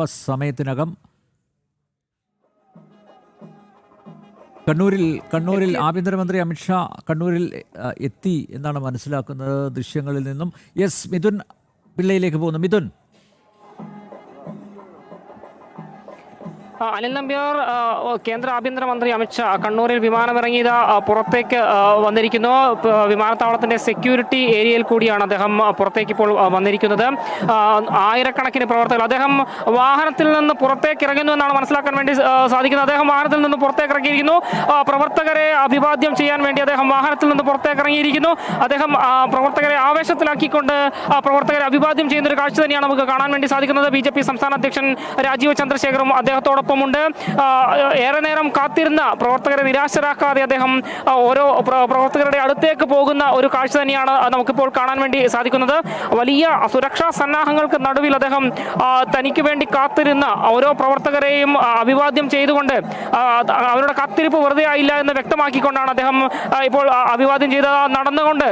അല്പസമയത്തിനകം കണ്ണൂരിൽ കണ്ണൂരിൽ ആഭ്യന്തരമന്ത്രി അമിത്ഷാ കണ്ണൂരിൽ എത്തി എന്നാണ് മനസ്സിലാക്കുന്നത് ദൃശ്യങ്ങളിൽ നിന്നും. യെസ് മിഥുൻ പിള്ളയിലേക്ക് പോകുന്നു. മിഥുൻ. അനിൽ നമ്പ്യാർ കേന്ദ്ര ആഭ്യന്തരമന്ത്രി അമിത്ഷാ കണ്ണൂരിൽ വിമാനമിറങ്ങിയത് പുറത്തേക്ക് വന്നിരിക്കുന്നു. വിമാനത്താവളത്തിന്റെ സെക്യൂരിറ്റി ഏരിയയിൽ കൂടിയാണ് അദ്ദേഹം പുറത്തേക്ക് ഇപ്പോൾ വന്നിരിക്കുന്നത്. ആയിരക്കണക്കിന് പ്രവർത്തകർ അദ്ദേഹം വാഹനത്തിൽ നിന്ന് പുറത്തേക്ക് ഇറങ്ങുന്നു എന്നാണ് മനസ്സിലാക്കാൻ വേണ്ടി സാധിക്കുന്നത്. അദ്ദേഹം വാഹനത്തിൽ നിന്ന് പുറത്തേക്ക് ഇറങ്ങിയിരിക്കുന്നു. പ്രവർത്തകരെ അഭിവാദ്യം ചെയ്യാൻ വേണ്ടി അദ്ദേഹം വാഹനത്തിൽ നിന്ന് പുറത്തേക്ക് ഇറങ്ങിയിരിക്കുന്നു. അദ്ദേഹം പ്രവർത്തകരെ ആവേശത്തിലാക്കിക്കൊണ്ട് പ്രവർത്തകരെ അഭിവാദ്യം ചെയ്യുന്ന ഒരു കാഴ്ച തന്നെയാണ് നമുക്ക് കാണാൻ വേണ്ടി സാധിക്കുന്നത്. ബി സംസ്ഥാന അധ്യക്ഷൻ രാജീവ് ചന്ദ്രശേഖറും അദ്ദേഹത്തോടൊപ്പമുണ്ട് ആ, ഏറെ നേരം കാത്തിരുന്ന പ്രവർത്തകരെ നിരാശരാക്കാതെ അദ്ദേഹം ഓരോ പ്ര- പ്രവർത്തകരുടെ അടുത്തേക്ക് പോകുന്ന ഒരു കാഴ്ച തന്നെയാണ് നമുക്കിപ്പോൾ കാണാൻ വേണ്ടി സാധിക്കുന്നത്. വലിയ സുരക്ഷാ സന്നാഹങ്ങൾക്ക് നടുവിൽ അദ്ദേഹം തനിക്ക് വേണ്ടി കാത്തിരുന്ന ഓരോ പ്രവർത്തകരെയും അഭിവാദ്യം ചെയ്തുകൊണ്ട് അവരുടെ കാത്തിരിപ്പ് വെറുതെ ആയില്ല എന്ന് വ്യക്തമാക്കിക്കൊണ്ടാണ് അദ്ദേഹം ഇപ്പോൾ അഭിവാദ്യം ചെയ്ത നടന്നുകൊണ്ട്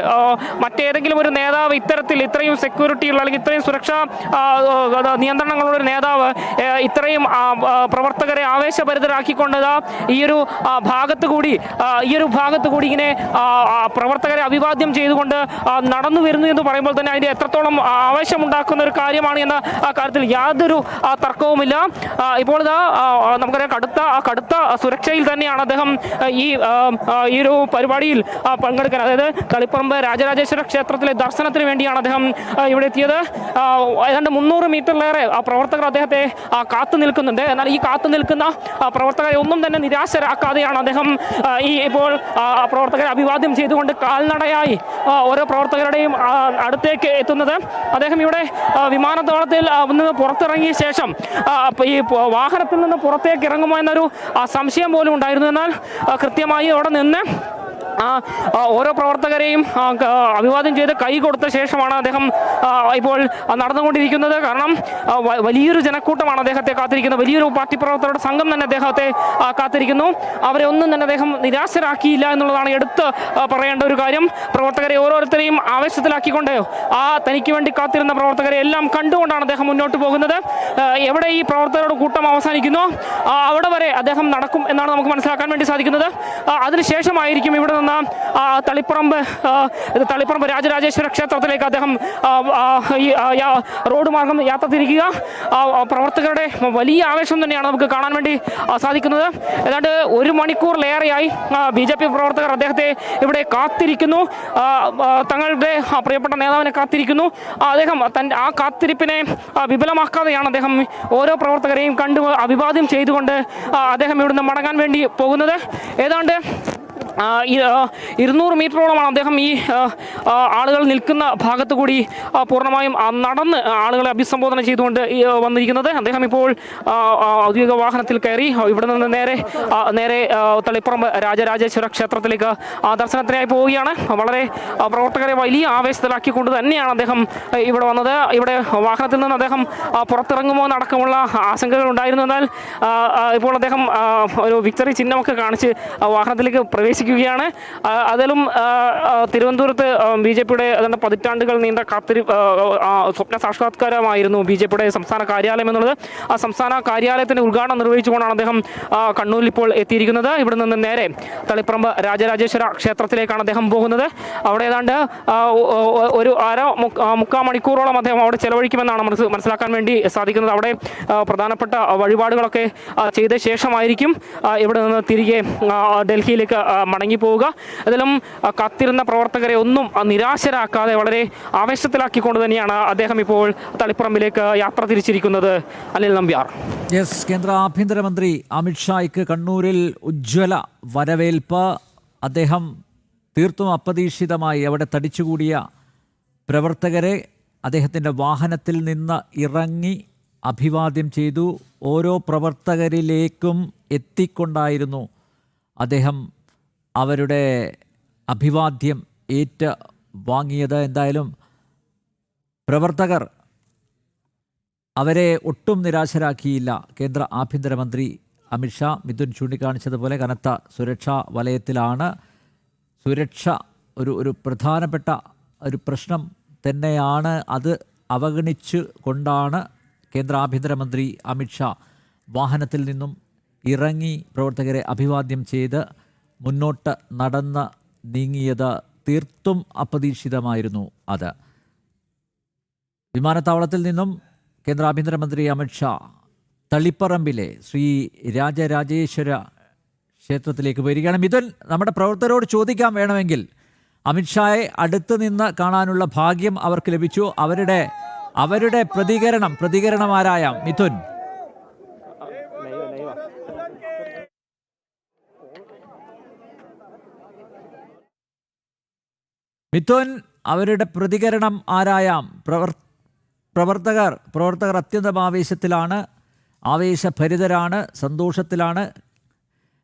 മറ്റേതെങ്കിലും ഒരു നേതാവ് ഇത്തരത്തിൽ ഇത്രയും സെക്യൂരിറ്റിയുള്ള അല്ലെങ്കിൽ ഇത്രയും സുരക്ഷാ നിയന്ത്രണങ്ങളുള്ള ഒരു നേതാവ് ഇത്രയും ആ, പ്രവർത്തകരെ ആവേശഭരിതരാക്കിക്കൊണ്ട് ഈ ഒരു ഭാഗത്ത് കൂടി ഈ ഒരു ഭാഗത്ത് കൂടി ഇങ്ങനെ പ്രവർത്തകരെ അഭിവാദ്യം ചെയ്തുകൊണ്ട് നടന്നു വരുന്നു എന്ന് പറയുമ്പോൾ തന്നെ അതിന്റെ എത്രത്തോളം ആവേശമുണ്ടാക്കുന്ന ഒരു കാര്യമാണ് എന്ന കാര്യത്തിൽ യാതൊരു തർക്കവുമില്ല. ഇപ്പോൾ ഇതാ നമുക്കറിയാം കടുത്ത കടുത്ത സുരക്ഷയിൽ തന്നെയാണ് അദ്ദേഹം ഈ ഈ ഒരു പരിപാടിയിൽ പങ്കെടുക്കാൻ അതായത് തളിപ്പറമ്പ് രാജരാജേശ്വര ക്ഷേത്രത്തിലെ ദർശനത്തിന് വേണ്ടിയാണ് അദ്ദേഹം ഇവിടെ എത്തിയത്. ഏതാണ്ട് മുന്നൂറ് മീറ്ററിലേറെ പ്രവർത്തകർ അദ്ദേഹത്തെ കാത്തു നിൽക്കുന്നുണ്ട്. എന്നാൽ ഈ കാത്തു നിൽക്കുന്ന പ്രവർത്തകരെ ഒന്നും തന്നെ നിരാശരാക്കാതെയാണ് അദ്ദേഹം ഈ ഇപ്പോൾ പ്രവർത്തകരെ അഭിവാദ്യം ചെയ്തുകൊണ്ട് കാൽനടയായി ഓരോ പ്രവർത്തകരുടെയും അടുത്തേക്ക് എത്തുന്നത്. അദ്ദേഹം ഇവിടെ വിമാനത്താവളത്തിൽ നിന്ന് പുറത്തിറങ്ങിയ ശേഷം ഈ വാഹനത്തിൽ നിന്ന് പുറത്തേക്ക് ഇറങ്ങുമോ എന്നൊരു സംശയം പോലും ഉണ്ടായിരുന്നു. എന്നാൽ കൃത്യമായി അവിടെ നിന്ന് ആ ഓരോ പ്രവർത്തകരെയും അഭിവാദ്യം ചെയ്ത് കൈ കൊടുത്ത ശേഷമാണ് അദ്ദേഹം ഇപ്പോൾ നടന്നുകൊണ്ടിരിക്കുന്നത്. കാരണം വലിയൊരു ജനക്കൂട്ടമാണ് അദ്ദേഹത്തെ കാത്തിരിക്കുന്നത്. വലിയൊരു പാർട്ടി പ്രവർത്തകരുടെ സംഘം തന്നെ അദ്ദേഹത്തെ കാത്തിരിക്കുന്നു. അവരെ ഒന്നും തന്നെ അദ്ദേഹം നിരാശരാക്കിയില്ല എന്നുള്ളതാണ് എടുത്ത് പറയേണ്ട ഒരു കാര്യം. പ്രവർത്തകരെ ഓരോരുത്തരെയും ആവേശത്തിലാക്കിക്കൊണ്ട് ആ തനിക്ക് വേണ്ടി കാത്തിരുന്ന പ്രവർത്തകരെ എല്ലാം കണ്ടുകൊണ്ടാണ് അദ്ദേഹം മുന്നോട്ട് പോകുന്നത്. എവിടെ ഈ പ്രവർത്തകരുടെ കൂട്ടം അവസാനിക്കുന്നു? അവിടെ വരെ അദ്ദേഹം നടക്കും എന്നാണ് നമുക്ക് മനസ്സിലാക്കാൻ വേണ്ടി സാധിക്കുന്നത്. അതിനുശേഷമായിരിക്കും ഇവിടെ നിന്ന് ആ, തളിപ്പറമ്പ് തളിപ്പറമ്പ് രാജരാജേശ്വര ക്ഷേത്രത്തിലേക്ക് അദ്ദേഹം റോഡ് മാർഗം യാത്ര തിരിക്കുക. പ്രവർത്തകരുടെ വലിയ ആവേശം തന്നെയാണ് നമുക്ക് കാണാൻ വേണ്ടി സാധിക്കുന്നത്. ഏതാണ്ട് ഒരു മണിക്കൂറിലേറെയായി ബി ജെ പി പ്രവർത്തകർ അദ്ദേഹത്തെ ഇവിടെ കാത്തിരിക്കുന്നു. തങ്ങളുടെ പ്രിയപ്പെട്ട നേതാവിനെ കാത്തിരിക്കുന്നു. അദ്ദേഹം തന്റെ ആ കാത്തിരിപ്പിനെ വിപുലമാക്കാതെയാണ് അദ്ദേഹം ഓരോ പ്രവർത്തകരെയും കണ്ടു അഭിവാദ്യം ചെയ്തുകൊണ്ട് അദ്ദേഹം ഇവിടുന്ന് മടങ്ങാൻ വേണ്ടി പോകുന്നത്. ഏതാണ്ട് ഇരുന്നൂറ് മീറ്ററോളമാണ് അദ്ദേഹം ഈ ആളുകൾ നിൽക്കുന്ന ഭാഗത്ത് കൂടി പൂർണമായും നടന്ന് ആളുകളെ അഭിസംബോധന ചെയ്തുകൊണ്ട് വന്നിരിക്കുന്നത്. അദ്ദേഹം ഇപ്പോൾ ഔദ്യോഗിക വാഹനത്തിൽ കയറി ഇവിടെ നിന്ന് നേരെ നേരെ തളിപ്പുറം തളിപ്പറമ്പ് രാജരാജേശ്വര ക്ഷേത്രത്തിലേക്ക് ദർശനത്തിനായി പോവുകയാണ്. വളരെ പ്രവർത്തകരെ വലിയ ആവേശത്തിലാക്കിക്കൊണ്ട് തന്നെയാണ് അദ്ദേഹം ഇവിടെ വന്നത്. ഇവിടെ വാഹനത്തിൽ നിന്ന് അദ്ദേഹം പുറത്തിറങ്ങുമോ എന്നടക്കമുള്ള ആശങ്കകൾ ഉണ്ടായിരുന്നു. എന്നാൽ ഇപ്പോൾ അദ്ദേഹം ഒരു വിക്ടറി ചിഹ്നമൊക്കെ കാണിച്ച് വാഹനത്തിലേക്ക് പ്രവേശിക്കുകയാണ്. ആ, അതിലും തിരുവനന്തപുരത്ത് ബി ജെ പിയുടെ അതിന്റെ പതിറ്റാണ്ടുകൾ നീണ്ട കാത്തിരി സ്വപ്ന സാക്ഷാത്കാരമായിരുന്നു ബി ജെ പിയുടെ സംസ്ഥാന കാര്യാലയം എന്നുള്ളത്. ആ സംസ്ഥാന കാര്യാലയത്തിന്റെ ഉദ്ഘാടനം നിർവഹിച്ചുകൊണ്ടാണ് അദ്ദേഹം കണ്ണൂരിൽ ഇപ്പോൾ എത്തിയിരിക്കുന്നത്. ഇവിടെ നിന്ന് നേരെ തളിപ്പറമ്പ് രാജരാജേശ്വര ക്ഷേത്രത്തിലേക്കാണ് അദ്ദേഹം പോകുന്നത്. അവിടെ ഏതാണ്ട് ഒരു അര മുക്കാ മുക്കാൽ മണിക്കൂറോളം അദ്ദേഹം അവിടെ ചെലവഴിക്കുമെന്നാണ് മനസ്സ് മനസ്സിലാക്കാൻ വേണ്ടി സാധിക്കുന്നത്. അവിടെ പ്രധാനപ്പെട്ട വഴിപാടുകളൊക്കെ ചെയ്ത ശേഷമായിരിക്കും ഇവിടെ നിന്ന് തിരികെ ഡൽഹിയിലേക്ക് ആ, മടങ്ങി പോവുക അതിലും കത്തിരുന്ന പ്രവർത്തകരെ ഒന്നും നിരാശരാക്കാതെ വളരെ ആവേശത്തിലാക്കിക്കൊണ്ട് തന്നെയാണ് അദ്ദേഹം ഇപ്പോൾ തളിപ്പറമ്പിലേക്ക് യാത്ര തിരിച്ചിരിക്കുന്നത് അനിൽ നമ്പ്യാർ. യെസ് കേന്ദ്ര ആഭ്യന്തരമന്ത്രി അമിത്ഷായ്ക്ക് കണ്ണൂരിൽ ഉജ്ജ്വല വരവേൽപ്പ്. അദ്ദേഹം തീർത്തും അപ്രതീക്ഷിതമായി അവിടെ തടിച്ചുകൂടിയ പ്രവർത്തകരെ അദ്ദേഹത്തിന്റെ വാഹനത്തിൽ നിന്ന് ഇറങ്ങി അഭിവാദ്യം ചെയ്തു. ഓരോ പ്രവർത്തകരിലേക്കും എത്തിക്കൊണ്ടായിരുന്നു അദ്ദേഹം അവരുടെ അഭിവാദ്യം ഏറ്റ വാങ്ങിയത് എന്തായാലും പ്രവർത്തകർ അവരെ ഒട്ടും നിരാശരാക്കിയില്ല. കേന്ദ്ര ആഭ്യന്തരമന്ത്രി അമിത്ഷാ മിഥുൻ ചൂണ്ടിക്കാണിച്ചതുപോലെ കനത്ത സുരക്ഷാ വലയത്തിലാണ്. സുരക്ഷ ഒരു ഒരു പ്രധാനപ്പെട്ട ഒരു പ്രശ്നം തന്നെയാണ്. അത് അവഗണിച്ച് കൊണ്ടാണ് കേന്ദ്ര ആഭ്യന്തരമന്ത്രി അമിത്ഷാ വാഹനത്തിൽ നിന്നും ഇറങ്ങി പ്രവർത്തകരെ അഭിവാദ്യം ചെയ്ത് മുന്നോട്ട് നടന്ന നീങ്ങിയത് തീർത്തും അപ്രതീക്ഷിതമായിരുന്നു അത്. വിമാനത്താവളത്തിൽ നിന്നും കേന്ദ്ര ആഭ്യന്തരമന്ത്രി അമിത്ഷാ തളിപ്പറമ്പിലെ ശ്രീ രാജരാജേശ്വര ക്ഷേത്രത്തിലേക്ക് വരികയാണ്. മിഥുൻ നമ്മുടെ പ്രവർത്തകരോട് ചോദിക്കാൻ വേണമെങ്കിൽ അമിത്ഷായെ അടുത്ത് നിന്ന് കാണാനുള്ള ഭാഗ്യം അവർക്ക് ലഭിച്ചു. അവരുടെ അവരുടെ പ്രതികരണം പ്രതികരണമാരായ മിഥുൻ മിഥുൻ അവരുടെ പ്രതികരണം ആരായാം? പ്രവർ പ്രവർത്തകർ പ്രവർത്തകർ അത്യന്തം ആവേശത്തിലാണ് ആവേശഭരിതരാണ് സന്തോഷത്തിലാണ്.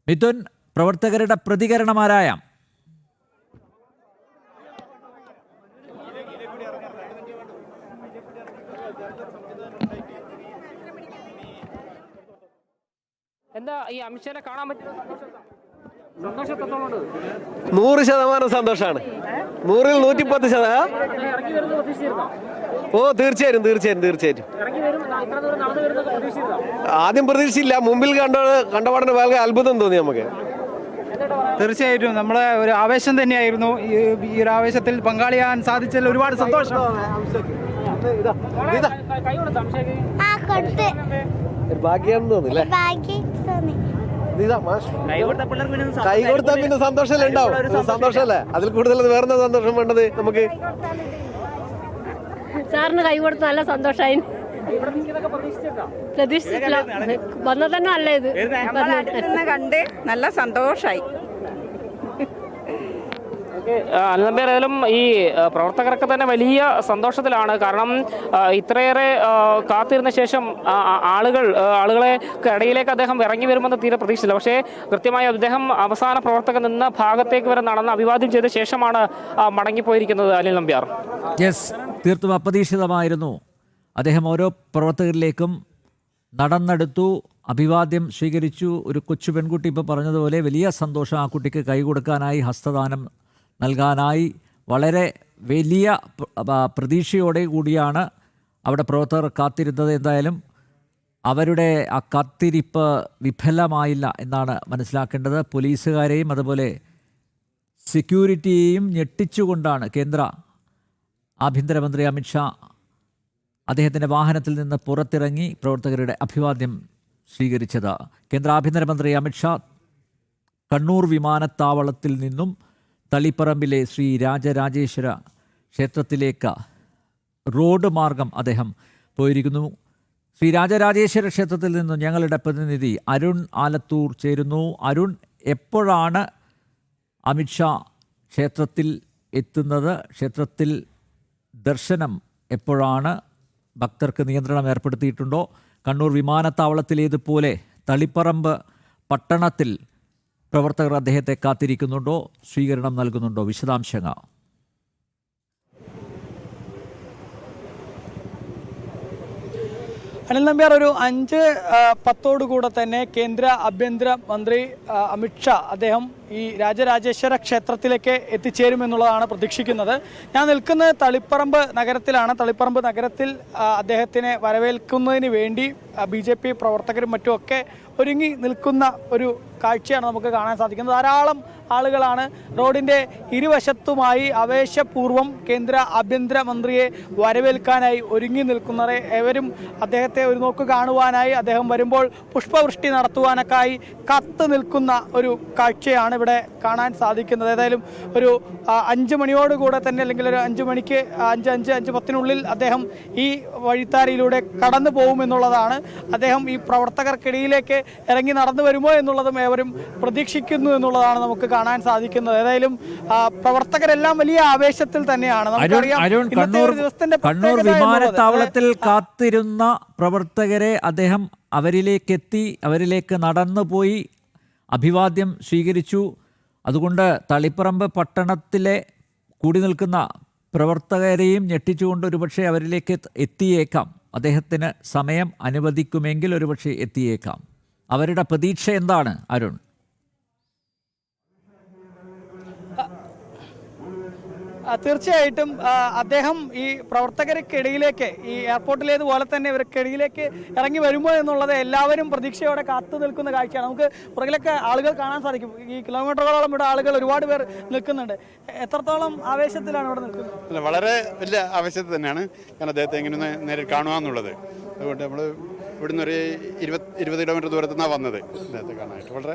മിഥുൻ പ്രവർത്തകരുടെ പ്രതികരണം ആരായാം? എന്താ ഈ അമിത്ഷാനെ കാണാൻ പറ്റുന്ന നൂറ് ശതമാനം സന്തോഷമാണ് നൂറിൽ നൂറ്റിപ്പത്ത് ശതമാനം ഇറങ്ങി വരുന്നത് പ്രതീക്ഷിച്ചിരുന്നോ? ഓ തീർച്ചയായും തീർച്ചയായും തീർച്ചയായും. ഇറങ്ങി വരും ഇത്ര ദൂരം നടന്നു വരുന്നത് പ്രതീക്ഷിച്ചിരുന്നോ? ആദ്യം പ്രതീക്ഷിച്ചില്ല മുമ്പിൽ കണ്ട കണ്ടപാടിന് വളരെ അത്ഭുതം തോന്നി നമുക്ക്. തീർച്ചയായിട്ടും നമ്മളെ ഒരു ആവേശം തന്നെയായിരുന്നു. ഈ ഒരു ആവേശത്തിൽ പങ്കാളിയാൻ സാധിച്ചതിൽ ഒരുപാട് സന്തോഷം. ഭാഗ്യാണെന്ന് തോന്നില്ലേ? കൈ കൊടുത്താൽ പിന്നെ സന്തോഷമല്ലേ ഉണ്ടാവും? സന്തോഷമല്ലേ? അതിൽ കൂടുതൽ വേറെ സന്തോഷം വേണ്ടത് നമുക്ക്? സാറിന് കൈ കൊടുത്ത് നല്ല സന്തോഷമായി. പ്രതീക്ഷിച്ചിട്ടില്ല. നിൽക്കുന്നതൊക്കെ പ്രതീക്ഷിച്ചിരുന്നോ പ്രതീക്ഷിച്ചില്ല വന്നത് തന്നെ. നല്ല ഇത് കണ്ട് നല്ല സന്തോഷായി. ഏതായാലും ഈ പ്രവർത്തകർക്ക് തന്നെ വലിയ സന്തോഷത്തിലാണ്. കാരണം ഇത്രയേറെ കാത്തിരുന്ന ശേഷം ആളുകൾ ആളുകളെ ഇടയിലേക്ക് അദ്ദേഹം ഇറങ്ങി വരുമെന്ന് തീരെ പ്രതീക്ഷിച്ചില്ല പക്ഷേ കൃത്യമായി അദ്ദേഹം അവസാന പ്രവർത്തകൻ നിന്ന ഭാഗത്തേക്ക് വരെ നടന്ന് അഭിവാദ്യം ചെയ്ത ശേഷമാണ് മടങ്ങിപ്പോയിരിക്കുന്നത് അനിൽ നമ്പ്യാർ. യെസ് തീർത്തും അപ്രതീക്ഷിതമായിരുന്നു. അദ്ദേഹം ഓരോ പ്രവർത്തകരിലേക്കും നടന്നെടുത്തു അഭിവാദ്യം സ്വീകരിച്ചു. ഒരു കൊച്ചു പെൺകുട്ടി ഇപ്പോൾ പറഞ്ഞതുപോലെ വലിയ സന്തോഷം ആ കുട്ടിക്ക് കൈ കൊടുക്കാനായി ഹസ്തദാനം നൽകാനായി വളരെ വലിയ പ്ര- പ്രതീക്ഷയോടെ കൂടിയാണ് അവിടെ പ്രവർത്തകർ കാത്തിരുന്നത്. എന്തായാലും അവരുടെ ആ കാത്തിരിപ്പ് വിഫലമായില്ല എന്നാണ് മനസ്സിലാക്കേണ്ടത്. പോലീസുകാരെയും അതുപോലെ സെക്യൂരിറ്റിയെയും ഞെട്ടിച്ചുകൊണ്ടാണ് കേന്ദ്ര ആഭ്യന്തരമന്ത്രി അമിത്ഷാ അദ്ദേഹത്തിന്റെ വാഹനത്തിൽ നിന്ന് പുറത്തിറങ്ങി പ്രവർത്തകരുടെ അഭിവാദ്യം സ്വീകരിച്ചത്. കേന്ദ്ര ആഭ്യന്തരമന്ത്രി അമിത്ഷാ കണ്ണൂർ വിമാനത്താവളത്തിൽ നിന്നും തളിപ്പറമ്പിലെ ശ്രീ രാജരാജേശ്വര ക്ഷേത്രത്തിലേക്ക് റോഡ് മാർഗം അദ്ദേഹം പോയിരിക്കുന്നു. ശ്രീ രാജരാജേശ്വര ക്ഷേത്രത്തിൽ നിന്നും ഞങ്ങളുടെ പ്രതിനിധി അരുൺ ആലത്തൂർ ചേരുന്നു. അരുൺ എപ്പോഴാണ് അമിത്ഷാ ക്ഷേത്രത്തിൽ എത്തുന്നത്? ക്ഷേത്രത്തിൽ ദർശനം എപ്പോഴാണ്? ഭക്തർക്ക് നിയന്ത്രണം ഏർപ്പെടുത്തിയിട്ടുണ്ടോ? കണ്ണൂർ വിമാനത്താവളത്തിലേതുപോലെ തളിപ്പറമ്പ് പട്ടണത്തിൽ പ്രവർത്തകർ അദ്ദേഹത്തെ കാത്തിരിക്കുന്നുണ്ടോ? സ്വീകരണം നൽകുന്നുണ്ടോ? വിശദാംശങ്ങൾ. അനിൽ നമ്പ്യാർ ഒരു അഞ്ച് പത്തോടുകൂടെ പത്തോടു കൂടെ തന്നെ കേന്ദ്ര ആഭ്യന്തര മന്ത്രി അമിത്ഷാ അദ്ദേഹം ഈ രാജരാജേശ്വര ക്ഷേത്രത്തിലേക്ക് എത്തിച്ചേരുമെന്നുള്ളതാണ് പ്രതീക്ഷിക്കുന്നത്. ഞാൻ നിൽക്കുന്നത് തളിപ്പറമ്പ് നഗരത്തിലാണ്. തളിപ്പറമ്പ് നഗരത്തിൽ അദ്ദേഹത്തിനെ വരവേൽക്കുന്നതിന് വേണ്ടി ബി ജെ പി പ്രവർത്തകരും മറ്റുമൊക്കെ ഒരുങ്ങി നിൽക്കുന്ന ഒരു കാഴ്ചയാണ് നമുക്ക് കാണാൻ സാധിക്കുന്നത്. ധാരാളം ആളുകളാണ് റോഡിന്റെ ഇരുവശത്തുമായി ആവേശപൂർവം കേന്ദ്ര ആഭ്യന്തരമന്ത്രിയെ വരവേൽക്കാനായി ഒരുങ്ങി നിൽക്കുന്നത് ഏവരും അദ്ദേഹത്തെ ഒരു നോക്ക് കാണുവാനായി അദ്ദേഹം വരുമ്പോൾ പുഷ്പവൃഷ്ടി നടത്തുവാനൊക്കെയായി കത്ത് നിൽക്കുന്ന ഒരു കാഴ്ചയാണ് ഇവിടെ കാണാൻ സാധിക്കുന്നത്. ഏതായാലും ഒരു അഞ്ച് മണിയോട് മണിയോടുകൂടെ തന്നെ അല്ലെങ്കിൽ ഒരു അഞ്ച് മണിക്ക് അഞ്ച് അഞ്ച് അഞ്ച് പത്തിനുള്ളിൽ അദ്ദേഹം ഈ വഴിത്താരയിലൂടെ കടന്നു പോകുമെന്നുള്ളതാണ് അദ്ദേഹം ഈ പ്രവർത്തകർക്കിടയിലേക്ക് ഇറങ്ങി നടന്നു വരുമോ എന്നുള്ളതും ഏവരും പ്രതീക്ഷിക്കുന്നു എന്നുള്ളതാണ് നമുക്ക് കാണാൻ സാധിക്കുന്നത്. ഏതായാലും പ്രവർത്തകരെല്ലാം വലിയ ആവേശത്തിൽ തന്നെയാണ്. കണ്ണൂർ വിമാനത്താവളത്തിൽ കാത്തിരുന്ന പ്രവർത്തകരെ അദ്ദേഹം അവരിലേക്കെത്തി അവരിലേക്ക് നടന്നുപോയി. അഭിവാദ്യം സ്വീകരിച്ചു. അതുകൊണ്ട് തളിപ്പറമ്പ് പട്ടണത്തിലെ കൂടി നിൽക്കുന്ന പ്രവർത്തകരെയും ഞെട്ടിച്ചുകൊണ്ട് ഒരുപക്ഷെ അവരിലേക്ക് എത്ത് എത്തിയേക്കാം. അദ്ദേഹത്തിന് സമയം അനുവദിക്കുമെങ്കിൽ ഒരുപക്ഷെ എത്തിയേക്കാം. അവരുടെ പ്രതീക്ഷ എന്താണ് അരുൺ? തീർച്ചയായിട്ടും അദ്ദേഹം ഈ പ്രവർത്തകർക്കിടയിലേക്ക് ഈ എയർപോർട്ടിലേതുപോലെ തന്നെ ഇവർക്കിടയിലേക്ക് ഇറങ്ങി വരുമോ എന്നുള്ളത് എല്ലാവരും പ്രതീക്ഷയോടെ കാത്തു നിൽക്കുന്ന കാഴ്ചയാണ്. നമുക്ക് പുറകിലൊക്കെ ആളുകൾ കാണാൻ സാധിക്കും. ഈ കിലോമീറ്ററുകളോളം ഇവിടെ ആളുകൾ ഒരുപാട് പേർ നിൽക്കുന്നുണ്ട്. എത്രത്തോളം ആവേശത്തിലാണ് ഇവിടെ നിൽക്കുന്നത്? വളരെ വലിയ ആവേശത്തിൽ തന്നെയാണ് കാരണം അദ്ദേഹത്തെ ഇങ്ങനെ നേരിൽ കാണുക എന്നുള്ളത്. അതുകൊണ്ട് നമ്മൾ ഇവിടുന്ന് ഒരു ഇരുപത് ഇരുപത് കിലോമീറ്റർ ദൂരത്തു നിന്നാണ് വന്നത് അദ്ദേഹത്തെ കാണാനായിട്ട്. വളരെ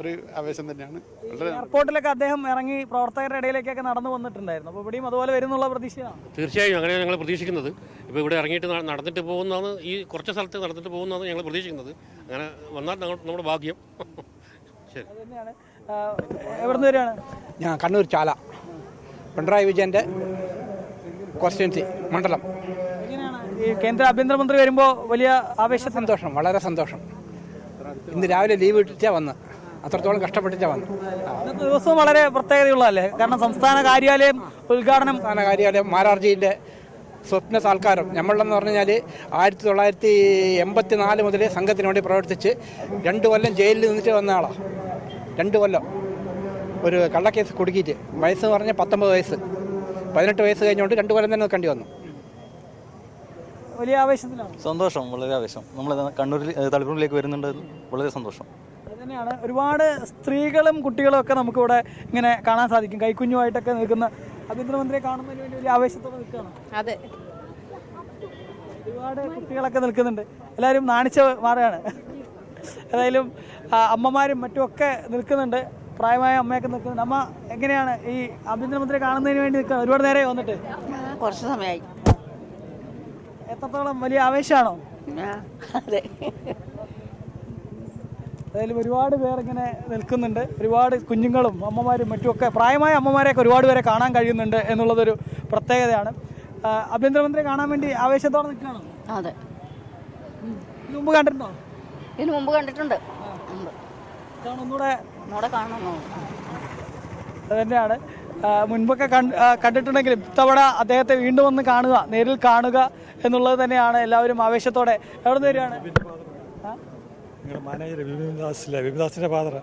ഒരു ആവേശം തന്നെയാണ്. വളരെ എയർപോർട്ടിലൊക്കെ അദ്ദേഹം ഇറങ്ങി പ്രവർത്തകരുടെ ഇടയിലേക്കൊക്കെ നടന്നു വന്നിട്ടുണ്ടായിരുന്നു. അപ്പോൾ ഇവിടെയും അതുപോലെ വരുന്നുള്ള പ്രതീക്ഷയാണ്. തീർച്ചയായും അങ്ങനെയാണ് ഞങ്ങൾ പ്രതീക്ഷിക്കുന്നത്. ഇപ്പോൾ ഇവിടെ ഇറങ്ങിയിട്ട് നടന്നിട്ട് പോകുന്നതാണ് ഈ കുറച്ച് സ്ഥലത്ത് നടന്നിട്ട് പോകുന്നതാണ് ഞങ്ങൾ പ്രതീക്ഷിക്കുന്നത്. അങ്ങനെ വന്നാൽ ഞങ്ങൾ- നമ്മുടെ ഭാഗ്യം. ശരി. എവിടുന്ന് വരികയാണ്? ഞാൻ കണ്ണൂർ ചാല. പിണറായി വിജയന്റെ കോൺസ്റ്റിറ്റ്യൻസി മണ്ഡലം. ഈ കേന്ദ്ര ആഭ്യന്തരമന്ത്രി വരുമ്പോൾ വലിയ ആവേശ സന്തോഷം വളരെ സന്തോഷം. ഇന്ന് രാവിലെ ലീവ് ഇട്ടിട്ടാ വന്ന്. അത്രത്തോളം കഷ്ടപ്പെട്ടിട്ടാ വന്ന്. ഇന്നത്തെ ദിവസവും വളരെ പ്രത്യേകതയുള്ളതല്ലേ? കാരണം സംസ്ഥാന കാര്യാലയം ഉദ്ഘാടനം സംസ്ഥാന കാര്യാലയം മാരാർജിയുടെ സ്വപ്ന സാൽക്കാരം. നമ്മളെന്ന് കഴിഞ്ഞാൽ ആയിരത്തി തൊള്ളായിരത്തി എൺപത്തി നാല് മുതൽ സംഘത്തിന് വേണ്ടി പ്രവർത്തിച്ച് രണ്ട് കൊല്ലം ജയിലിൽ നിന്നിട്ട് വന്ന ആളാണ് രണ്ട് കൊല്ലം. ഒരു കള്ളക്കേസ് കുടുക്കിയിട്ട് വയസ്സ് പറഞ്ഞാൽ പത്തൊമ്പത് വയസ്സ്. പതിനെട്ട് വയസ്സ് കഴിഞ്ഞുകൊണ്ട് രണ്ട് കൊല്ലം തന്നെ നിൽക്കേണ്ടി വന്നു. വലിയ ആവേശത്തിലാണ്. സന്തോഷം വളരെ ആവേശം. നമ്മൾ കണ്ണൂരിൽ തളിപ്പൂരിലേക്ക് തളിപ്പറമ്പിലേക്ക് വരുന്നുണ്ട്. വളരെ സന്തോഷം. തന്നെയാണ് ഒരുപാട് സ്ത്രീകളും കുട്ടികളും ഒക്കെ നമുക്കിവിടെ ഇങ്ങനെ കാണാൻ സാധിക്കും. കൈക്കുഞ്ഞുമായിട്ടൊക്കെ നിൽക്കുന്ന ആഭ്യന്തരമന്ത്രിയെ കാണുന്നതിന് വേണ്ടി വലിയ ആവേശത്തോടെ നിൽക്കുകയാണ്. അതെ. ഒരുപാട് കുട്ടികളൊക്കെ നിൽക്കുന്നുണ്ട്. എല്ലാവരും നാണിച്ച മാറുകയാണ് ഏതായാലും അമ്മമാരും മറ്റുമൊക്കെ നിൽക്കുന്നുണ്ട്. പ്രായമായ അമ്മയൊക്കെ നിൽക്കുന്നുണ്ട്. അമ്മ എങ്ങനെയാണ് ഈ ആഭ്യന്തരമന്ത്രിയെ കാണുന്നതിന് വേണ്ടി നിൽക്കുക ഒരുപാട് നേരെ വന്നിട്ട്. കുറച്ച് സമയമായി. എത്രത്തോളം വലിയ ആവേശമാണോ? അതെ. ഏതായാലും ഒരുപാട് പേർ ഇങ്ങനെ നിൽക്കുന്നുണ്ട്. ഒരുപാട് കുഞ്ഞുങ്ങളും അമ്മമാരും മറ്റുമൊക്കെ പ്രായമായ അമ്മമാരെയൊക്കെ ഒരുപാട് പേരെ കാണാൻ കഴിയുന്നുണ്ട് എന്നുള്ളതൊരു പ്രത്യേകതയാണ്. ആഭ്യന്തരമന്ത്രി ആഭ്യന്തരമന്ത്രിയെ കാണാൻ വേണ്ടി ആവേശത്തോടെ നിൽക്കുകയാണോ? അതെ. ഇതിനു മുമ്പ് കണ്ടിട്ടുണ്ടോ? ഇതിനു മുമ്പ് കണ്ടിട്ടുണ്ട്. ഒന്നുകൂടെ അത് തന്നെയാണ്. മുൻപൊക്കെ കണ്ട് കണ്ടിട്ടുണ്ടെങ്കിലും ഇത്തവണ അദ്ദേഹത്തെ വീണ്ടും ഒന്ന് കാണുക നേരിൽ കാണുക എന്നുള്ളത് തന്നെയാണ് എല്ലാവരും ആവേശത്തോടെ. എവിടെ നിന്ന് വരികയാണ് മാനേജർ ഫാദർ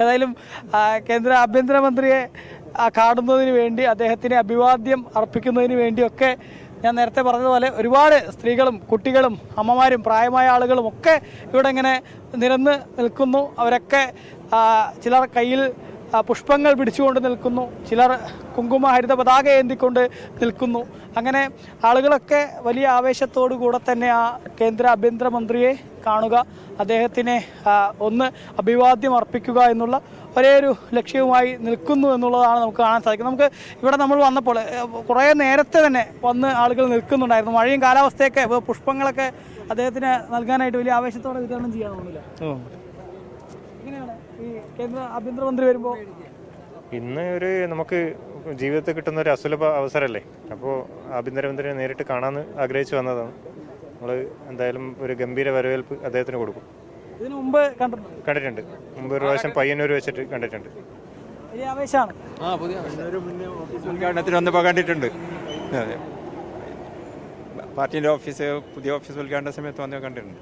ഏതായാലും കേന്ദ്ര ആഭ്യന്തരമന്ത്രിയെ കാണുന്നതിന് വേണ്ടി അദ്ദേഹത്തിന് അഭിവാദ്യം അർപ്പിക്കുന്നതിന് വേണ്ടിയൊക്കെ ഞാൻ നേരത്തെ പറഞ്ഞതുപോലെ ഒരുപാട് സ്ത്രീകളും കുട്ടികളും അമ്മമാരും പ്രായമായ ആളുകളും ഒക്കെ ഇവിടെ ഇങ്ങനെ നിരന്ന് നിൽക്കുന്നു. അവരൊക്കെ ചിലർ കയ്യിൽ പുഷ്പങ്ങൾ പിടിച്ചുകൊണ്ട് നിൽക്കുന്നു. ചിലർ കുങ്കുമ ഹരിത പതാക ഏന്തിക്കൊണ്ട് നിൽക്കുന്നു. അങ്ങനെ ആളുകളൊക്കെ വലിയ ആവേശത്തോടു കൂടെ തന്നെ ആ കേന്ദ്ര ആഭ്യന്തരമന്ത്രിയെ കാണുക അദ്ദേഹത്തിനെ ഒന്ന് അഭിവാദ്യം അർപ്പിക്കുക എന്നുള്ള ഒരേ ഒരു ലക്ഷ്യവുമായി നിൽക്കുന്നു എന്നുള്ളതാണ് നമുക്ക് കാണാൻ സാധിക്കുന്നത്. നമുക്ക് ഇവിടെ നമ്മൾ വന്നപ്പോൾ കുറേ നേരത്തെ തന്നെ വന്ന് ആളുകൾ നിൽക്കുന്നുണ്ടായിരുന്നു. മഴയും കാലാവസ്ഥയൊക്കെ പുഷ്പങ്ങളൊക്കെ അദ്ദേഹത്തിന് നൽകാനായിട്ട് വലിയ ആവേശത്തോടെ വിതരണം ചെയ്യാൻ ഈ കേന്ദ്ര ആഭ്യന്തരമന്ത്രി വരുമ്പോൾ ഇന്ന് ഒരു നമുക്ക് ജീവിതത്തിൽ കിട്ടുന്ന ഒരു അസുലഭ അവസരല്ലേ അപ്പോൾ ആഭ്യന്തരമന്ത്രിയെ നേരിട്ട് കാണാമെന്ന് ആഗ്രഹിച്ചു വന്നതാണ്. നമ്മൾ എന്തായാലും ഒരു ഗംഭീര വരവേൽപ്പ് അദ്ദേഹത്തിന് കൊടുക്കും. ഇതിനു മുമ്പ് കണ്ടിട്ടുണ്ട്. കണ്ടിട്ടുണ്ട്. മുമ്പ് ഒരു പ്രാവശ്യം പയ്യന്നൂർ വെച്ചിട്ട് കണ്ടിട്ടുണ്ട്. വലിയ ആവേശമാണ്. ഉദ്ഘാടനത്തിന് വന്നപ്പോൾ കണ്ടിട്ടുണ്ട്. അതെ. പാർട്ടിന്റെ ഓഫീസ് പുതിയ ഓഫീസ് ഉദ്ഘാടന സമയത്ത് വന്നപ്പോൾ കണ്ടിട്ടുണ്ട്.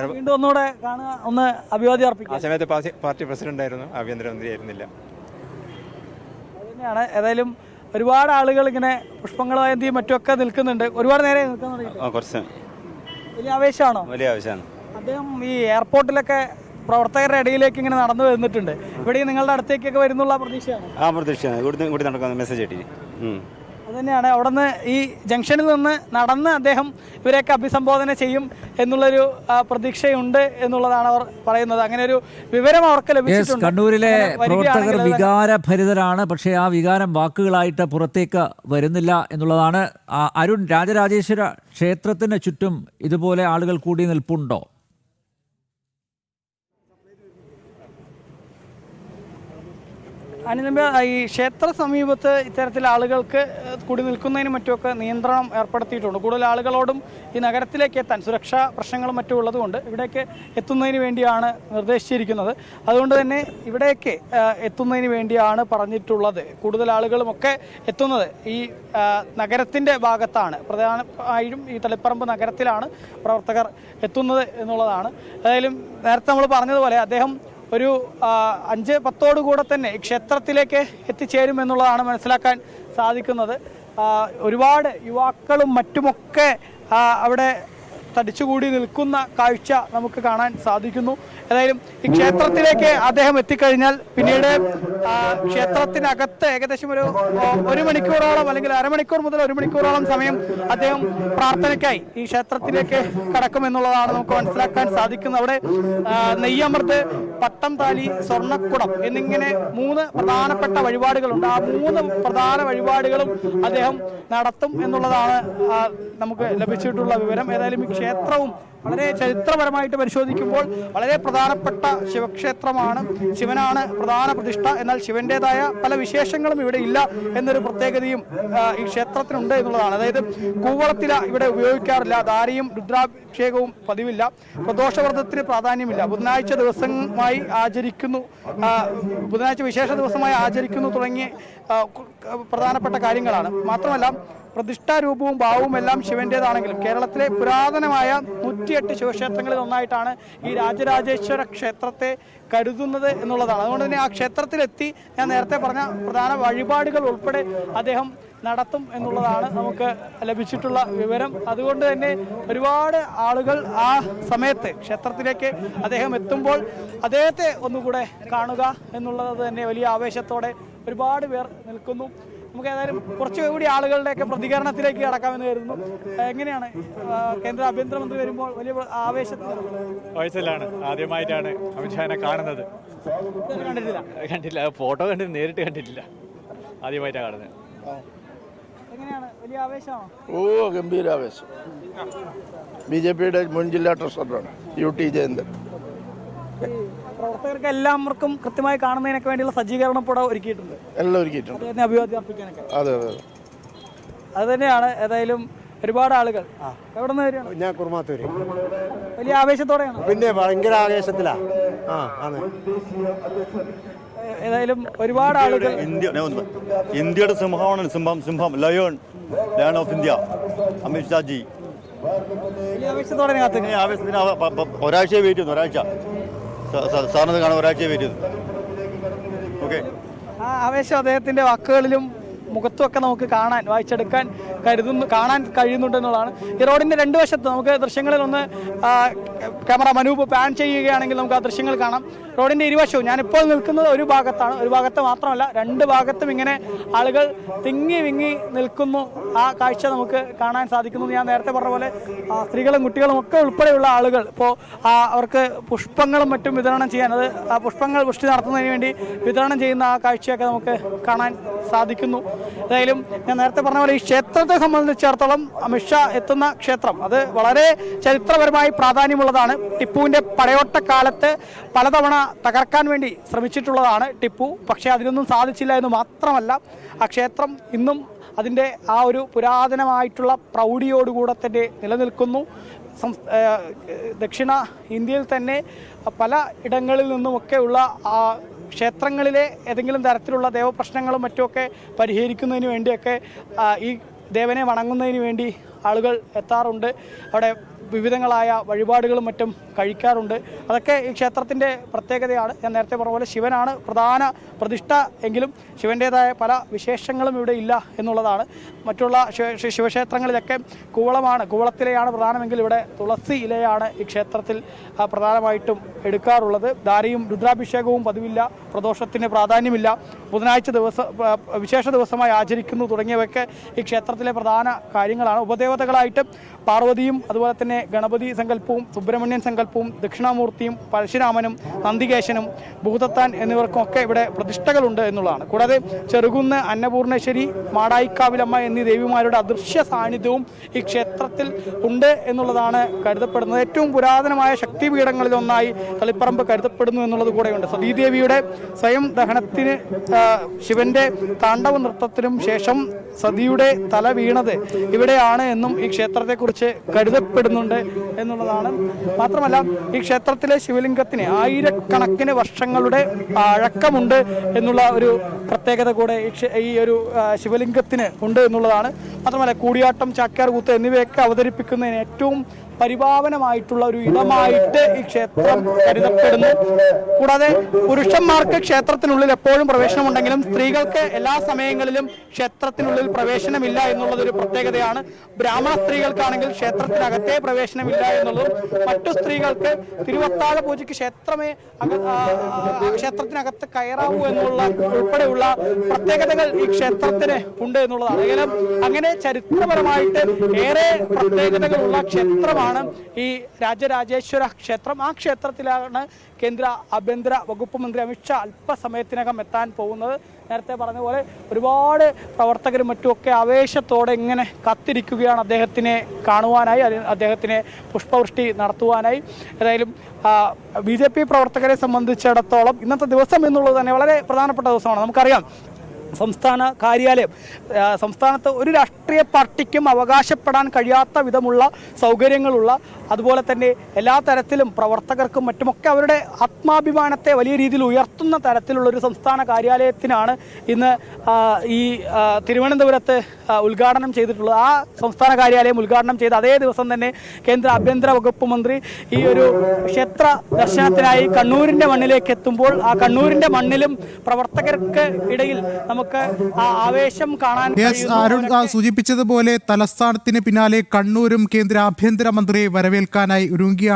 വീണ്ടും ഒന്നുകൂടെ കാണുക ഒന്ന് അഭിവാദ്യം ആ അർപ്പിക്കുക സമയത്ത് പാർട്ടി- പ്രസിഡന്റ് ആയിരുന്നു ആഭ്യന്തരമന്ത്രി ആയിരുന്നില്ല. തന്നെയാണ്. ഏതായാലും ഒരുപാട് ആളുകൾ ഇങ്ങനെ പുഷ്പങ്ങളുമായും മറ്റുമൊക്കെ നിൽക്കുന്നുണ്ട്. ഒരുപാട് നേരെ നിൽക്കാൻ തുടങ്ങിയിട്ട് ആ കുറച്ച്. വലിയ ആവേശമാണോ? വലിയ ആവേശമാണ്. അദ്ദേഹം ഈ എയർപോർട്ടിലൊക്കെ പ്രവർത്തകരുടെ ഇടയിലേക്ക് ഇങ്ങനെ നടന്നു വരുന്നിട്ടുണ്ട്. ഇവിടെ നിങ്ങളുടെ അടുത്തേക്കൊക്കെ വരുന്നുള്ള പ്രതീക്ഷയാണ്. ആ പ്രതീക്ഷയാണ്. ഇവിടുന്ന് കൂടി നടക്കുന്ന മെസ്സേജ് കിട്ടി അത് തന്നെയാണ് അവിടെ നിന്ന് ഈ ജംഗ്ഷനിൽ നിന്ന് നടന്ന് അദ്ദേഹം ഇവരെയൊക്കെ അഭിസംബോധന ചെയ്യും എന്നുള്ളൊരു പ്രതീക്ഷയുണ്ട് എന്നുള്ളതാണ് അവർ പറയുന്നത്. അങ്ങനെ ഒരു വിവരം അവർക്ക് ലഭിച്ചിട്ടുണ്ട്. കണ്ണൂരിലെ പ്രവർത്തകർ വികാരഭരിതരാണ്. പക്ഷേ ആ വികാരം വാക്കുകളായിട്ട് പുറത്തേക്ക് വരുന്നില്ല എന്നുള്ളതാണ്. അരുൺ രാജരാജേശ്വര ക്ഷേത്രത്തിന് ചുറ്റും ഇതുപോലെ ആളുകൾ കൂടി നിൽപ്പുണ്ടോ? അനിലമ്പ ഈ ക്ഷേത്ര സമീപത്ത് ഇത്തരത്തിൽ ആളുകൾക്ക് കൂടി നിൽക്കുന്നതിനും മറ്റുമൊക്കെ നിയന്ത്രണം ഏർപ്പെടുത്തിയിട്ടുണ്ട്. കൂടുതൽ ആളുകളോടും ഈ നഗരത്തിലേക്ക് എത്താൻ സുരക്ഷാ പ്രശ്നങ്ങളും മറ്റും ഉള്ളതുകൊണ്ട് ഇവിടേക്ക് എത്തുന്നതിന് വേണ്ടിയാണ് നിർദ്ദേശിച്ചിരിക്കുന്നത്. അതുകൊണ്ട് തന്നെ ഇവിടേക്ക് എത്തുന്നതിന് വേണ്ടിയാണ് പറഞ്ഞിട്ടുള്ളത്. കൂടുതൽ ആളുകളുമൊക്കെ എത്തുന്നത് ഈ നഗരത്തിന്റെ ഭാഗത്താണ്. പ്രധാനമായും ഈ തളിപ്പറമ്പ് നഗരത്തിലാണ് പ്രവർത്തകർ എത്തുന്നത് എന്നുള്ളതാണ്. ഏതായാലും നേരത്തെ നമ്മൾ പറഞ്ഞതുപോലെ അദ്ദേഹം ഒരു അഞ്ച് പത്തോടുകൂടെ തന്നെ ക്ഷേത്രത്തിലേക്ക് എത്തിച്ചേരും എന്നുള്ളതാണ് മനസ്സിലാക്കാൻ സാധിക്കുന്നത്. ഒരുപാട് യുവാക്കളും മറ്റുമൊക്കെ അവിടെ തടിച്ചുകൂടി നിൽക്കുന്ന കാഴ്ച നമുക്ക് കാണാൻ സാധിക്കുന്നു. ഏതായാലും ഈ ക്ഷേത്രത്തിലേക്ക് അദ്ദേഹം എത്തിക്കഴിഞ്ഞാൽ പിന്നീട് ക്ഷേത്രത്തിനകത്ത് ഏകദേശം ഒരു ഒരു മണിക്കൂറോളം അല്ലെങ്കിൽ അരമണിക്കൂർ മുതൽ ഒരു മണിക്കൂറോളം സമയം അദ്ദേഹം പ്രാർത്ഥനയ്ക്കായി ഈ ക്ഷേത്രത്തിലേക്ക് കടക്കുമെന്നുള്ളതാണ് നമുക്ക് മനസ്സിലാക്കാൻ സാധിക്കുന്നത്. അവിടെ നെയ്യമൃത് പട്ടം താലി സ്വർണക്കുടം എന്നിങ്ങനെ മൂന്ന് പ്രധാനപ്പെട്ട വഴിപാടുകളുണ്ട്. ആ മൂന്ന് പ്രധാന വഴിപാടുകളും അദ്ദേഹം നടത്തും എന്നുള്ളതാണ് നമുക്ക് ലഭിച്ചിട്ടുള്ള വിവരം. ഏതായാലും ക്ഷേത്രവും വളരെ ചരിത്രപരമായിട്ട് പരിശോധിക്കുമ്പോൾ വളരെ പ്രധാനപ്പെട്ട ശിവക്ഷേത്രമാണ്. ശിവനാണ് പ്രധാന പ്രതിഷ്ഠ. എന്നാൽ ശിവന്റേതായ പല വിശേഷങ്ങളും ഇവിടെ ഇല്ല എന്നൊരു പ്രത്യേകതയും ഈ ക്ഷേത്രത്തിനുണ്ട് എന്നുള്ളതാണ്. അതായത് കൂവളത്തില ഇവിടെ ഉപയോഗിക്കാറില്ല. ധാരയും രുദ്രാഭിഷേകവും പതിവില്ല. പ്രദോഷവ്രതത്തിന് പ്രാധാന്യമില്ല. ബുധനാഴ്ച ദിവസമായി ആചരിക്കുന്നു. ബുധനാഴ്ച വിശേഷ ദിവസമായി ആചരിക്കുന്നു തുടങ്ങിയ പ്രധാനപ്പെട്ട കാര്യങ്ങളാണ്. മാത്രമല്ല പ്രതിഷ്ഠാരൂപവും ഭാവവും എല്ലാം ശിവന്റേതാണെങ്കിലും കേരളത്തിലെ പുരാതനമായ നൂറ്റിയെട്ട് ശിവക്ഷേത്രങ്ങളിൽ ഒന്നായിട്ടാണ് ഈ രാജരാജേശ്വര ക്ഷേത്രത്തെ കരുതുന്നത് എന്നുള്ളതാണ്. അതുകൊണ്ട് തന്നെ ആ ക്ഷേത്രത്തിലെത്തി ഞാൻ നേരത്തെ പറഞ്ഞ പ്രധാന വഴിപാടുകൾ ഉൾപ്പെടെ അദ്ദേഹം നടത്തും എന്നുള്ളതാണ് നമുക്ക് ലഭിച്ചിട്ടുള്ള വിവരം. അതുകൊണ്ട് തന്നെ ഒരുപാട് ആളുകൾ ആ സമയത്ത് ക്ഷേത്രത്തിലേക്ക് അദ്ദേഹം എത്തുമ്പോൾ അദ്ദേഹത്തെ ഒന്നുകൂടെ കാണുക എന്നുള്ളത് തന്നെ വലിയ ആവേശത്തോടെ ഒരുപാട് പേർ നിൽക്കുന്നു. നമുക്ക് ഏതായാലും കുറച്ചുകൂടി ആളുകളുടെയൊക്കെ പ്രതികരണത്തിലേക്ക് കടക്കാമെന്ന് കരുതുന്നു. എങ്ങനെയാണ് കേന്ദ്ര ആഭ്യന്തരമന്ത്രി വരുമ്പോൾ വലിയ ആവേശത്തിലാണ് വയസ്സിലാണ് ആദ്യമായിട്ടാണ് അമിത്ഷാനെ കാണുന്നത്. കണ്ടിട്ടില്ല. കണ്ടില്ല. ഫോട്ടോ കണ്ടിട്ട് നേരിട്ട് കണ്ടിട്ടില്ല. ആദ്യമായിട്ടാണ് കാണുന്നത്. എങ്ങനെയാണ്? വലിയ ആവേശമാണോ? ഓ ഗംഭീരാവേശം. ബി ജെ പിയുടെ മുൻ ജില്ലാ ട്രഷററാണ് യു ടി ജയന്തൻ. പ്രവർത്തകർക്ക് എല്ലാവർക്കും കൃത്യമായി കാണുന്നതിനൊക്കെ വേണ്ടിയുള്ള സജ്ജീകരണം ഇവിടെ ഒരുക്കിയിട്ടുണ്ട്. എല്ലാം ഒരുക്കിയിട്ടുണ്ട്. അതിനെ അഭിവാദ്യം അർപ്പിക്കാനൊക്കെ. അതെ അതെ അത്. തന്നെയാണ് ഏതായാലും ഒരുപാട് ആളുകൾ. എവിടെ നിന്ന് വരികയാണ്? ഞാൻ കുറുമാത്തൂര്. വലിയ ആവേശത്തോടെയാണ്. പിന്നെ ഭയങ്കര ആവേശത്തിലാ. ആ ആണ്. ഏതായാലും ഒരുപാട് ആളുകൾ ഇന്ത്യ ഇന്ത്യയുടെ സിംഹമാണ് സിംഹം സിംഹം lion lion of India. Amit Shaji ആവേശത്തോടെ ഒരാഴ്ച വെയിറ്റ് ചെയ്യുന്നു ഒരാഴ്ച. സ- സ- സാറിന് കാണാൻ ഒരാഴ്ച വരും. ഓക്കെ. ആ ആവേശം അദ്ദേഹത്തിന്റെ വാക്കുകളിലും മുഖത്തുമൊക്കെ നമുക്ക് കാണാൻ വായിച്ചെടുക്കാൻ കരുതുന്നു കാണാൻ കഴിയുന്നുണ്ട് എന്നുള്ളതാണ്. ഈ റോഡിന്റെ രണ്ട് വശത്ത് നമുക്ക് ദൃശ്യങ്ങളിൽ ഒന്ന് ക്യാമറ മനൂപ് പാൻ ചെയ്യുകയാണെങ്കിൽ നമുക്ക് ആ ദൃശ്യങ്ങൾ കാണാം. റോഡിന്റെ ഇരുവശവും ഞാനിപ്പോൾ നിൽക്കുന്നത് ഒരു ഭാഗത്താണ്. ഒരു ഭാഗത്ത് മാത്രമല്ല രണ്ട് ഭാഗത്തും ഇങ്ങനെ ആളുകൾ തിങ്ങി വിങ്ങി നിൽക്കുന്നു. ആ കാഴ്ച നമുക്ക് കാണാൻ സാധിക്കുന്നു. ഞാൻ നേരത്തെ പറഞ്ഞ പോലെ സ്ത്രീകളും കുട്ടികളും ഒക്കെ ഉൾപ്പെടെയുള്ള ആളുകൾ ഇപ്പോൾ അവർക്ക് പുഷ്പങ്ങളും മറ്റും വിതരണം ചെയ്യാൻ അത് ആ പുഷ്പങ്ങൾ പുഷ്ടി നടത്തുന്നതിന് വേണ്ടി വിതരണം ചെയ്യുന്ന ആ കാഴ്ചയൊക്കെ നമുക്ക് കാണാൻ സാധിക്കുന്നു. ഏതായാലും ഞാൻ നേരത്തെ പറഞ്ഞ പോലെ ഈ ക്ഷേത്രത്തെ സംബന്ധിച്ചിടത്തോളം അമിത്ഷാ എത്തുന്ന ക്ഷേത്രം അത് വളരെ ചരിത്രപരമായി പ്രാധാന്യമുള്ളതാണ് ടിപ്പുവിന്റെ പടയോട്ടക്കാലത്ത് പലതവണ തകർക്കാൻ വേണ്ടി ശ്രമിച്ചിട്ടുള്ളതാണ് ടിപ്പു. പക്ഷേ അതിനൊന്നും സാധിച്ചില്ല എന്ന് മാത്രമല്ല ആ ക്ഷേത്രം ഇന്നും അതിന്റെ ആ ഒരു പുരാതനമായിട്ടുള്ള പ്രൗഢിയോടുകൂടെ തന്നെ നിലനിൽക്കുന്നു. ദക്ഷിണ ഇന്ത്യയിൽ തന്നെ പല ഇടങ്ങളിൽ നിന്നുമൊക്കെയുള്ള ആ ക്ഷേത്രങ്ങളിലെ ഏതെങ്കിലും തരത്തിലുള്ള ദേവപ്രശ്നങ്ങളും മറ്റുമൊക്കെ പരിഹരിക്കുന്നതിന് വേണ്ടിയൊക്കെ ഈ ദേവനെ വണങ്ങുന്നതിന് വേണ്ടി ആളുകൾ എത്താറുണ്ട്. അവിടെ വിവിധങ്ങളായ വഴിപാടുകളും മറ്റും കഴിക്കാറുണ്ട്. അതൊക്കെ ഈ ക്ഷേത്രത്തിന്റെ പ്രത്യേകതയാണ്. ഞാൻ നേരത്തെ പറഞ്ഞ പോലെ ശിവനാണ് പ്രധാന പ്രതിഷ്ഠ എങ്കിലും ശിവന്റേതായ പല വിശേഷങ്ങളും ഇവിടെ ഇല്ല എന്നുള്ളതാണ്. മറ്റുള്ള ശിവ- ശിവ- ശിവക്ഷേത്രങ്ങളിലൊക്കെ കൂവളമാണ്. കൂവളത്തിലെയാണ് പ്രധാനമെങ്കിൽ ഇവിടെ തുളസി ഇലയാണ് ഈ ക്ഷേത്രത്തിൽ പ്രധാനമായിട്ടും എടുക്കാറുള്ളത്. ധാരയും രുദ്രാഭിഷേകവും പതിവില്ല പ്രദോഷത്തിന് പ്രാധാന്യമില്ല. ബുധനാഴ്ച ദിവസം വിശേഷ ദിവസമായി ആചരിക്കുന്നു തുടങ്ങിയവയൊക്കെ ഈ ക്ഷേത്രത്തിലെ പ്രധാന കാര്യങ്ങളാണ്. ഉപദേവതകളായിട്ട് പാർവതിയും അതുപോലെ തന്നെ ഗണപതി സങ്കല്പവും സുബ്രഹ്മണ്യൻ സങ്കല്പവും ദക്ഷിണാമൂർത്തിയും പരശുരാമനും നന്ദികേശനും ഭൂതത്താൻ എന്നിവർക്കൊക്കെ ഇവിടെ പ്രതിഷ്ഠകളുണ്ട് എന്നുള്ളതാണ്. കൂടാതെ ചെറുകുന്ന് അന്നപൂർണേശ്വരി മാടായിക്കാവിലമ്മ എന്നീ ദേവിമാരുടെ അദൃശ്യ സാന്നിധ്യവും ഈ ക്ഷേത്രത്തിൽ ഉണ്ട് എന്നുള്ളതാണ് കരുതപ്പെടുന്നത്. ഏറ്റവും പുരാതനമായ ശക്തിപീഠങ്ങളിലൊന്നായി തളിപ്പറമ്പ് കരുതപ്പെടുന്നു എന്നുള്ളത് കൂടെയുണ്ട്. സതീദേവിയുടെ സ്വയം ദഹനത്തിന് ശിവന്റെ താണ്ഡവ നൃത്തത്തിനും ശേഷം സതിയുടെ തല വീണത് ഇവിടെയാണ് എന്നും ഈ ക്ഷേത്രത്തെക്കുറിച്ച് കരുതപ്പെടുന്നുണ്ട് എന്നുള്ളതാണ്. മാത്രമല്ല ഈ ക്ഷേത്രത്തിലെ ശിവലിംഗത്തിന് ആയിരക്കണക്കിന് വർഷങ്ങളുടെ പഴക്കമുണ്ട് എന്നുള്ള ഒരു പ്രത്യേകത കൂടെ ഈ ഒരു ശിവലിംഗത്തിന് ഉണ്ട് എന്നുള്ളതാണ്. മാത്രമല്ല കൂടിയാട്ടം ചാക്യാർ കൂത്ത് എന്നിവയൊക്കെ അവതരിപ്പിക്കുന്നതിന് ഏറ്റവും പരിപാവനമായിട്ടുള്ള ഒരു ഇടമായിട്ട് ഈ ക്ഷേത്രം കരുതപ്പെടുന്നു. കൂടാതെ പുരുഷന്മാർക്ക് ക്ഷേത്രത്തിനുള്ളിൽ എപ്പോഴും പ്രവേശനമുണ്ടെങ്കിലും സ്ത്രീകൾക്ക് എല്ലാ സമയങ്ങളിലും ക്ഷേത്രത്തിനുള്ളിൽ പ്രവേശനമില്ല എന്നുള്ളത് ഒരു പ്രത്യേകതയാണ്. ബ്രാഹ്മണ സ്ത്രീകൾക്കാണെങ്കിൽ ക്ഷേത്രത്തിനകത്തേ പ്രവേശനമില്ല എന്നുള്ളതും മറ്റു സ്ത്രീകൾക്ക് തിരുവത്താഴ പൂജയ്ക്ക് ക്ഷേത്രമേ ക്ഷേത്രത്തിനകത്ത് കയറാവൂ എന്നുള്ള ഉൾപ്പെടെയുള്ള പ്രത്യേകതകൾ ഈ ക്ഷേത്രത്തിന് ഉണ്ട് എന്നുള്ളതാണ്. അങ്ങനെ ചരിത്രപരമായിട്ട് ഏറെ പ്രത്യേകതകളുള്ള ക്ഷേത്രമാണ് ഈ രാജരാജേശ്വര ക്ഷേത്രം. ആ ക്ഷേത്രത്തിലാണ് കേന്ദ്ര ആഭ്യന്തര വകുപ്പ് മന്ത്രി അമിത്ഷാ അല്പസമയത്തിനകം എത്താൻ പോകുന്നത്. നേരത്തെ പറഞ്ഞ പോലെ ഒരുപാട് പ്രവർത്തകരും മറ്റുമൊക്കെ ആവേശത്തോടെ ഇങ്ങനെ കത്തിരിക്കുകയാണ് അദ്ദേഹത്തിനെ കാണുവാനായി അദ്ദേഹത്തിനെ പുഷ്പവൃഷ്ടി നടത്തുവാനായി. ഏതായാലും ബി ജെ പി പ്രവർത്തകരെ സംബന്ധിച്ചിടത്തോളം ഇന്നത്തെ ദിവസം എന്നുള്ളത് തന്നെ വളരെ പ്രധാനപ്പെട്ട ദിവസമാണ്. നമുക്കറിയാം സംസ്ഥാന കാര്യാലയം സംസ്ഥാനത്ത് ഒരു രാഷ്ട്രീയ പാർട്ടിക്കും അവകാശപ്പെടാൻ കഴിയാത്ത വിധമുള്ള സൗകര്യങ്ങളുള്ള അതുപോലെ തന്നെ എല്ലാ തരത്തിലും പ്രവർത്തകർക്കും മറ്റുമൊക്കെ അവരുടെ ആത്മാഭിമാനത്തെ വലിയ രീതിയിൽ ഉയർത്തുന്ന തരത്തിലുള്ള ഒരു സംസ്ഥാന കാര്യാലയത്തിനാണ് ഇന്ന് ഈ തിരുവനന്തപുരത്ത് ഉദ്ഘാടനം ചെയ്തിട്ടുള്ളത്. ആ സംസ്ഥാന കാര്യാലയം ഉദ്ഘാടനം ചെയ്ത് അതേ ദിവസം തന്നെ കേന്ദ്ര ആഭ്യന്തര വകുപ്പ് മന്ത്രി ഈ ഒരു ക്ഷേത്ര ദർശനത്തിനായി കണ്ണൂരിന്റെ മണ്ണിലേക്ക് എത്തുമ്പോൾ ആ കണ്ണൂരിന്റെ മണ്ണിലും പ്രവർത്തകർക്ക് ഇടയിൽ നമുക്ക് ആ ആവേശം കാണാൻ അരുൺ സൂചിപ്പിച്ചതുപോലെ തലസ്ഥാനത്തിന് പിന്നാലെ കണ്ണൂരും കേന്ദ്ര ആഭ്യന്തര ആഭ്യന്തരമന്ത്രിയെ വരവേൽക്കാനായി ഒരുങ്ങിയാണ്